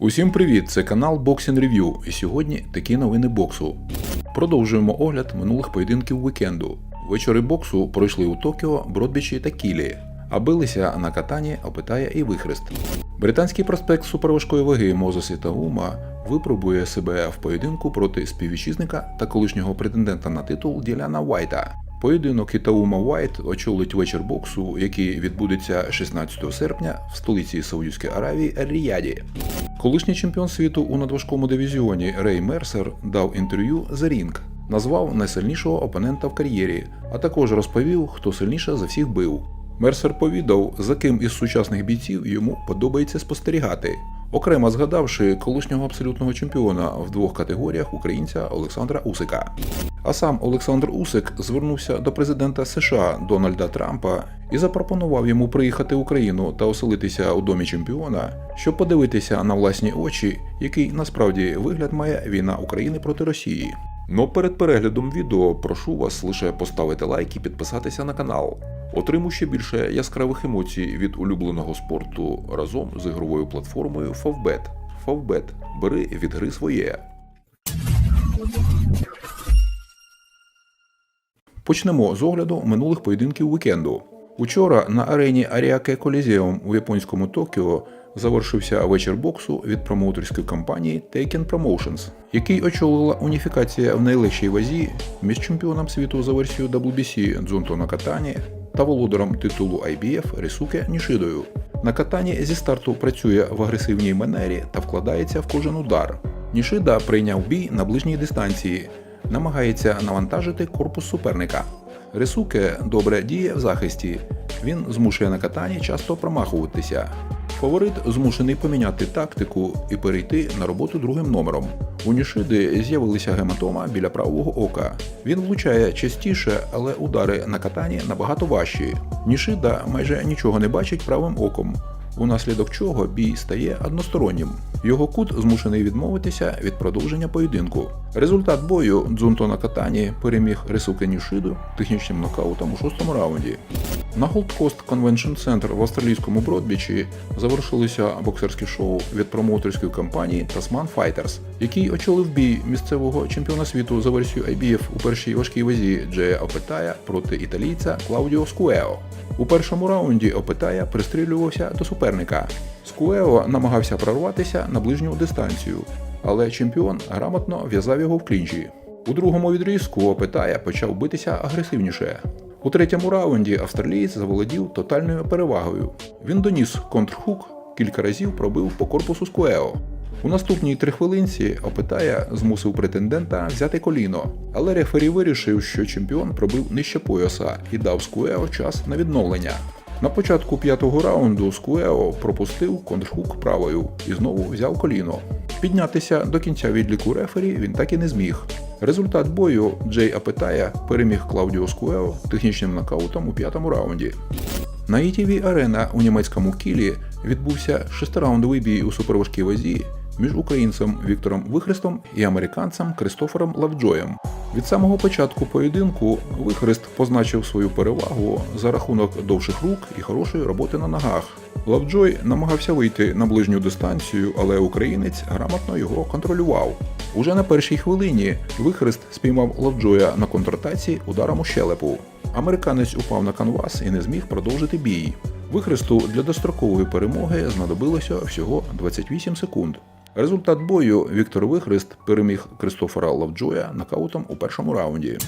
Усім привіт! Це канал Boxing Review і сьогодні такі новини боксу. Продовжуємо огляд минулих поєдинків вікенду. Вечори боксу пройшли у Токіо, Бродбічі та Кілі, а билися на катані Опитає і Вихрест. Британський проспект суперважкої ваги Мозес Ітаума випробує себе в поєдинку проти співвітчизника та колишнього претендента на титул Діляна Вайта. Поєдинок Ітаума Вайт очолить вечір боксу, який відбудеться 16 серпня в столиці Саудівської Аравії Ріяді. Колишній чемпіон світу у надважкому дивізіоні Рей Мерсер дав інтерв'ю The Ring, назвав найсильнішого опонента в кар'єрі, а також розповів, хто сильніше за всіх бив. Мерсер повідав, за ким із сучасних бійців йому подобається спостерігати, окремо згадавши колишнього абсолютного чемпіона в двох категоріях українця Олександра Усика. А сам Олександр Усик звернувся до президента США Дональда Трампа і запропонував йому приїхати в Україну та оселитися у домі чемпіона, щоб подивитися на власні очі, який насправді вигляд має війна України проти Росії. Но перед переглядом відео прошу вас лише поставити лайк і підписатися на канал. Отримуй ще більше яскравих емоцій від улюбленого спорту разом з ігровою платформою Favbet. Favbet. Бери від гри своє. Почнемо з огляду минулих поєдинків вікенду. Учора на арені Аріаке Колізеум у японському Токіо завершився вечір боксу від промоутерської компанії Taken Promotions, який очолила уніфікація в найлегшій вазі між чемпіоном світу за версією WBC Дзунто Накатані та володарем титулу IBF Рисуке Нішидою. Накатані зі старту працює в агресивній манері та вкладається в кожен удар. Нішида прийняв бій на ближній дистанції, намагається навантажити корпус суперника. Рисуке добре діє в захисті. Він змушує на катані часто промахуватися. Фаворит змушений поміняти тактику і перейти на роботу другим номером. У Нішиди з'явилися гематома біля правого ока. Він влучає частіше, але удари на катані набагато важчі. Нішида майже нічого не бачить правим оком, унаслідок чого бій стає одностороннім. Його кут змушений відмовитися від продовження поєдинку. Результат бою Дзунто на катані переміг Рисуке Нішиду технічним нокаутом у шостому раунді. На Gold Coast Convention Center в австралійському Бродбічі завершилися боксерські шоу від промоутерської компанії Tasman Fighters, який очолив бій місцевого чемпіона світу за версією IBF у першій важкій вазі Джея Опетая проти італійця Клаудіо Скуео. У першому раунді Опетая пристрілювався до суперника. Скуео намагався прорватися на ближню дистанцію, але чемпіон грамотно в'язав його в клінчі. У другому відрізку Опетая почав битися агресивніше. У третьому раунді австралієць заволодів тотальною перевагою. Він доніс контрхук, кілька разів пробив по корпусу Скуео. У наступній трихвилинці Опитая змусив претендента взяти коліно, але рефері вирішив, що чемпіон пробив нижче пояса і дав Скуео час на відновлення. На початку п'ятого раунду Скуео пропустив контрхук правою і знову взяв коліно. Піднятися до кінця відліку рефері він так і не зміг. Результат бою Джей Апетая переміг Клаудіо Скуео технічним нокаутом у п'ятому раунді. На ETV Арена у німецькому Кілі відбувся шестираундовий бій у суперважкій вазі між українцем Віктором Вихрестом і американцем Кристофером Лавджоєм. Від самого початку поєдинку Вихрест позначив свою перевагу за рахунок довших рук і хорошої роботи на ногах. Лавджой намагався вийти на ближню дистанцію, але українець грамотно його контролював. Уже на першій хвилині Вихрест спіймав Лавджоя на контратаці ударом у щелепу. Американець упав на канвас і не зміг продовжити бій. Вихресту для дострокової перемоги знадобилося всього 28 секунд. Результат бою Віктор Вихрест переміг Кристофера Лавджоя нокаутом у першому раунді.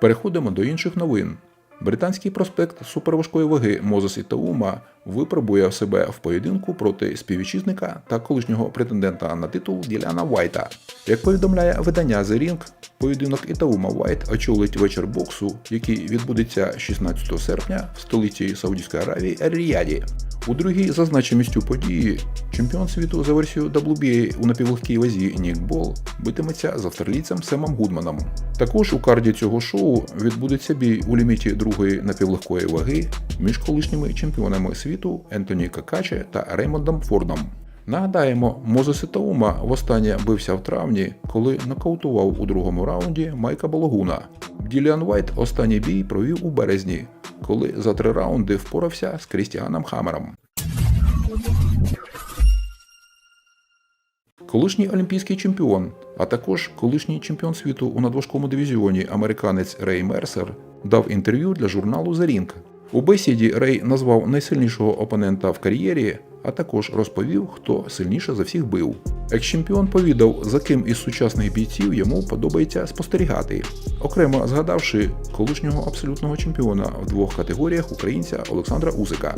Переходимо до інших новин. Британський проспект суперважкої ваги Мозес Ітаума випробує себе в поєдинку проти співвітчизника та колишнього претендента на титул Діляна Вайта. Як повідомляє видання The Ring, поєдинок Ітаума Вайт очолить вечір боксу, який відбудеться 16 серпня в столиці Саудівської Аравії Ер-Ріяді. У другій за значимістю події чемпіон світу за версією WBA у напівлегкій вазі Нік Бол битиметься з австралійцем Семом Гудманом. Також у карді цього шоу відбудеться бій у ліміті другої напівлегкої ваги між колишніми чемпіонами світу Ентоні Какаче та Реймондом Фордом. Нагадаємо, Мозес Ітаума востаннє бився в травні, коли нокаутував у другому раунді Майка Балогуна. Діліан Вайт останній бій провів у березні, коли за три раунди впорався з Крістіаном Хамером. Колишній олімпійський чемпіон, а також колишній чемпіон світу у надважкому дивізіоні американець Рей Мерсер дав інтерв'ю для журналу The Ring. У бесіді Рей назвав найсильнішого опонента в кар'єрі а також розповів, хто сильніше за всіх бив. Екс-чемпіон повідав, за ким із сучасних бійців йому подобається спостерігати, окремо згадавши колишнього абсолютного чемпіона в двох категоріях українця Олександра Усика.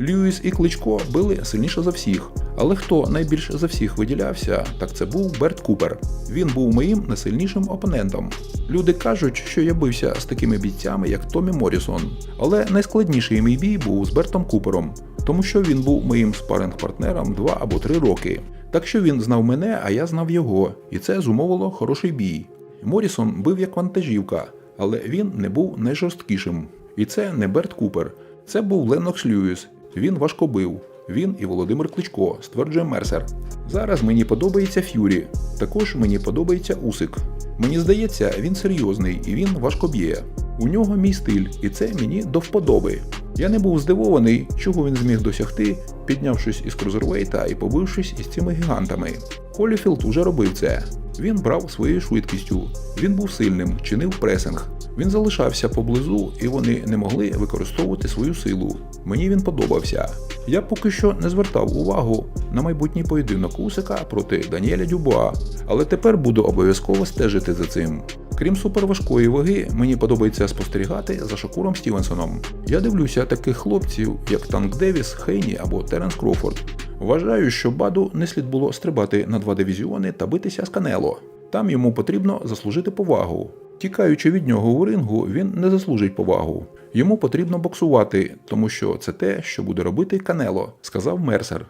Льюіс і Кличко били сильніше за всіх, але хто найбільш за всіх виділявся, так це був Берт Купер. Він був моїм найсильнішим опонентом. Люди кажуть, що я бився з такими бійцями, як Томі Морісон, але найскладніший мій бій був з Бертом Купером, тому що він був моїм спаринг-партнером два або три роки. Так що він знав мене, а я знав його, і це зумовило хороший бій. Морісон бив як вантажівка, але він не був найжорсткішим. І це не Берт Купер, це був Ленокс Льюіс. Він важко бив. Він і Володимир Кличко, стверджує Мерсер. Зараз мені подобається Ф'юрі. Також мені подобається Усик. Мені здається, він серйозний і він важко б'є. У нього мій стиль, і це мені до вподоби. Я не був здивований, чого він зміг досягти, піднявшись із крузервейта і побившись із цими гігантами. Холіфілд уже робив це. Він брав своєю швидкістю. Він був сильним, чинив пресинг. Він залишався поблизу, і вони не могли використовувати свою силу. Мені він подобався. Я поки що не звертав увагу на майбутній поєдинок Усика проти Даніеля Дюбуа, але тепер буду обов'язково стежити за цим. Крім суперважкої ваги, мені подобається спостерігати за Шакуром Стівенсоном. Я дивлюся таких хлопців, як Танк Девіс, Хейні або Теренс Крофорд. Вважаю, що Баду не слід було стрибати на два дивізіони та битися з Канело. Там йому потрібно заслужити повагу. Тікаючи від нього у рингу, він не заслужить повагу. Йому потрібно боксувати, тому що це те, що буде робити Канело, сказав Мерсер.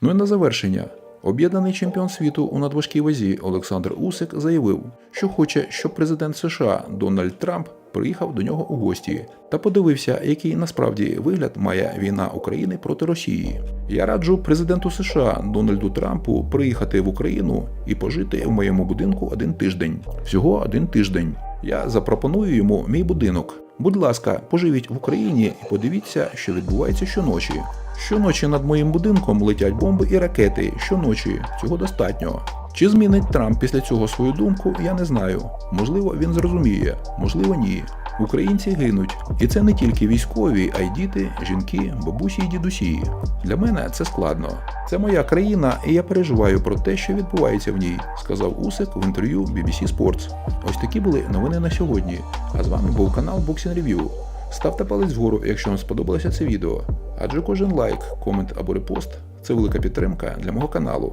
Ну і на завершення. Об'єднаний чемпіон світу у надважкій вазі Олександр Усик заявив, що хоче, щоб президент США Дональд Трамп приїхав до нього у гості та подивився, який насправді вигляд має війна України проти Росії. Я раджу президенту США Дональду Трампу приїхати в Україну і пожити в моєму будинку один тиждень. Всього один тиждень. Я запропоную йому мій будинок. Будь ласка, поживіть в Україні і подивіться, що відбувається щоночі. Щоночі над моїм будинком летять бомби і ракети. Щоночі цього достатньо. Чи змінить Трамп після цього свою думку, я не знаю. Можливо, він зрозуміє, можливо, ні. Українці гинуть, і це не тільки військові, а й діти, жінки, бабусі й дідусі. Для мене це складно. Це моя країна, і я переживаю про те, що відбувається в ній, сказав Усик в інтерв'ю BBC Sports. Ось такі були новини на сьогодні. А з вами був канал Boxing Review. Ставте палець вгору, якщо вам сподобалося це відео. Адже кожен лайк, комент або репост це велика підтримка для мого каналу.